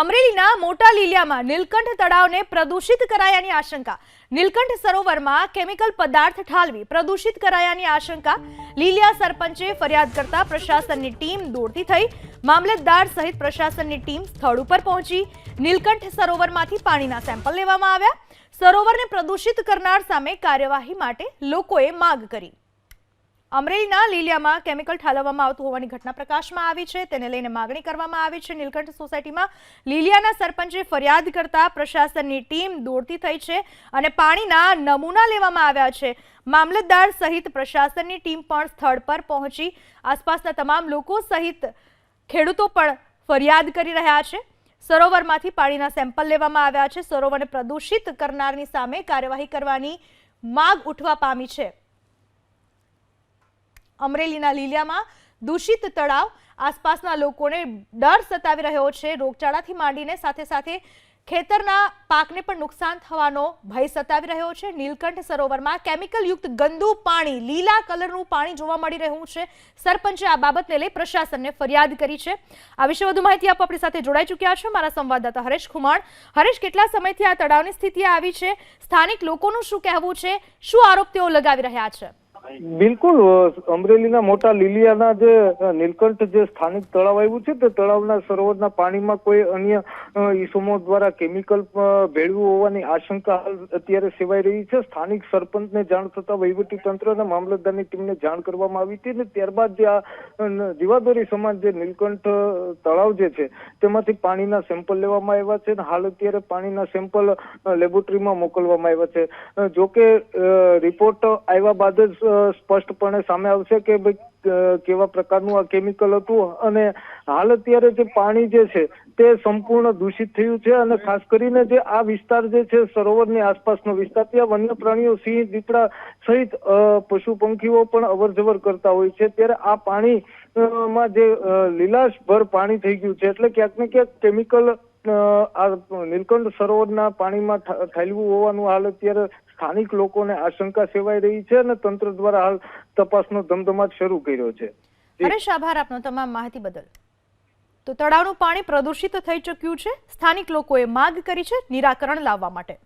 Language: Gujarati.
અમરેલીના મોટા લીલિયામાં નીલકંઠ તળાવને પ્રદૂષિત કરાયાની આશંકા. નીલકંઠ સરોવરમાં કેમિકલ પદાર્થ ઠાલવી પ્રદૂષિત કરાયાની આશંકા. લીલિયા સરપંચે ફરિયાદ કરતા પ્રશાસનની ટીમ દોડતી થઈ. મામલતદાર સહિત પ્રશાસનની ટીમ સ્થળ ઉપર પહોંચી. નીલકંઠ સરોવરમાંથી પાણીના સેમ્પલ લેવામાં આવ્યા. સરોવરને પ્રદૂષિત કરનાર સામે કાર્યવાહી માટે લોકોએ માગ કરી. અમરેલીના લીલિયામાં કેમિકલ ઠાલવવામાં આવતું હોવાની ઘટના પ્રકાશમાં આવી છે. તેને લઈને માગણી કરવામાં આવી છે. નીલકંઠ સોસાયટીમાં લીલિયાના સરપંચે ફરિયાદ કરતા પ્રશાસનની ટીમ દોડતી થઈ છે અને પાણીના નમૂના લેવામાં આવ્યા છે. મામલતદાર સહિત પ્રશાસનની ટીમ પણ સ્થળ પર પહોંચી. આસપાસના તમામ લોકો સહિત ખેડૂતો પણ ફરિયાદ કરી રહ્યા છે. સરોવરમાંથી પાણીના સેમ્પલ લેવામાં આવ્યા છે. સરોવરને પ્રદૂષિત કરનારની સામે કાર્યવાહી કરવાની માગ ઉઠવા પામી છે. અમરેલીના લીલિયામાં દૂષિત તળાવ. આસપાસના લોકોને ડર સતાવી રહ્યો છે. રોગચાળાથી માંડીને સાથે સાથે ખેતરના પાકને પણ નુકસાન થવાનો ભય સતાવી રહ્યો છે. નીલકંઠ સરોવરમાં કેમિકલયુક્ત ગંદુ પાણી, લીલા કલરનું પાણી જોવા મળી રહ્યું છે. સરપંચે આ બાબતને લઈ પ્રશાસનને ફરિયાદ કરી છે. આ વિશે વધુ માહિતી આપવા આપણી સાથે જોડાઈ ચૂક્યા છે મારા સંવાદદાતા હરેશ ખુમાણ. હરેશ, કેટલા સમયથી આ તળાવની સ્થિતિ આવી છે? સ્થાનિક લોકોનું શું કહેવું છે? શું આરોપ તેઓ લગાવી રહ્યા છે? બિલકુલ, અમરેલીના મોટા લીલિયાના જે નીલકંઠ જે સ્થાનિક તળાવ આવ્યું છે, તે તળાવના સરોવરના પાણીમાં કોઈ અન્ય ઈસમો દ્વારા કેમિકલ ભેળવું હોવાની આશંકા અત્યારે સેવાઈ રહી છે. સ્થાનિક સરપંચને જાણ થતા વહીવટી તંત્ર અને મામલતદારની ટીમને જાણ કરવામાં આવી હતી અને ત્યારબાદ જે આ ન- સમાજ જે નીલકંઠ તળાવ જે છે, તેમાંથી પાણીના સેમ્પલ લેવામાં આવ્યા છે અને હાલ અત્યારે પાણીના સેમ્પલ લેબોરેટરીમાં મોકલવામાં આવ્યા છે. જોકે રિપોર્ટ આવ્યા બાદ જ સ્પષ્ટપણે સામે આવશે કે ભાઈ કેવા પ્રકારનું આ કેમિકલ હતું અને હાલ અત્યારે જે પાણી જે છે તે સંપૂર્ણ દૂષિત થયું છે અને ખાસ કરીને જે આ વિસ્તાર જે છે સરોવરની આસપાસનો વિસ્તાર, ત્યાં વન્ય પ્રાણીઓ સિંહ, દીપડા સહિત પશુ પંખીઓ પણ અવરજવર કરતા હોય છે. ત્યારે આ પાણી માં જે લીલાશભર પાણી થઈ ગયું છે એટલે ક્યાંક ને ક્યાંક કેમિકલ આ નીલકંઠ સરોવરના પાણીમાં ઠાલવું હોવાનું હાલ અત્યારે સ્થાનિક લોકોને આશંકા સેવાઈ રહી છે અને તંત્ર દ્વારા હાલ તપાસનો ધમધમાટ શરૂ કર્યો છે. હરેશ, આભાર આપનો તમામ માહિતી બદલ. તો તળાવનું પાણી પ્રદૂષિત થઈ ચૂક્યું છે. સ્થાનિક લોકોએ માગ કરી છે નિરાકરણ લાવવા માટે.